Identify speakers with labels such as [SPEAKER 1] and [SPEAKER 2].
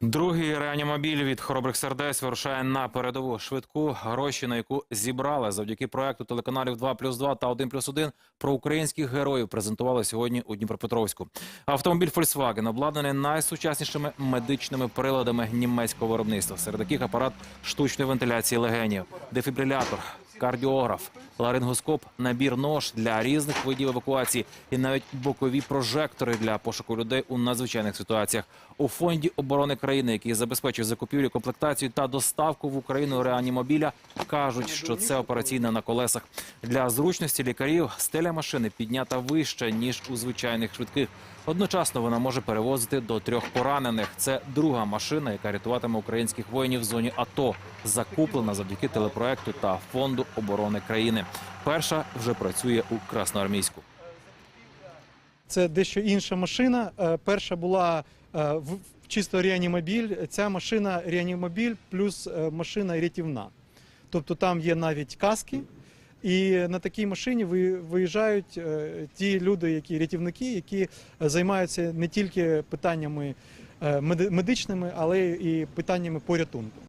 [SPEAKER 1] Другий реанімобіль від хоробрих сердець вирушає на передову. Швидку гроші, на яку зібрали завдяки проекту телеканалів 2 плюс 2 та 1 плюс 1 про українських героїв презентували сьогодні у Дніпропетровську. Автомобіль Volkswagen обладнаний найсучаснішими медичними приладами німецького виробництва, серед яких апарат штучної вентиляції легенів, дефібрилятор, кардіограф, ларингоскоп, набір нож для різних видів евакуації і навіть бокові прожектори для пошуку людей у надзвичайних ситуаціях. У фонді оборони країни, який забезпечує закупівлю, комплектацію та доставку в Україну реанімобіля, кажуть, що це операційна на колесах. Для зручності лікарів стеля машини піднята вище ніж у звичайних швидких. Одночасно вона може перевозити до трьох поранених. Це друга машина, яка рятуватиме українських воїнів в зоні АТО, закуплена завдяки телепроекту та фонду оборони країни. Перша вже працює у Красноармійську.
[SPEAKER 2] Це дещо інша машина. Е, Перша була е, чисто реанімобіль. Ця машина реанімобіль плюс е, машина рятівна. Тобто там є навіть каски. І на такій машині ви- виїжджають ті люди, які рятівники, які займаються не тільки питаннями медичними, але і питаннями порятунку.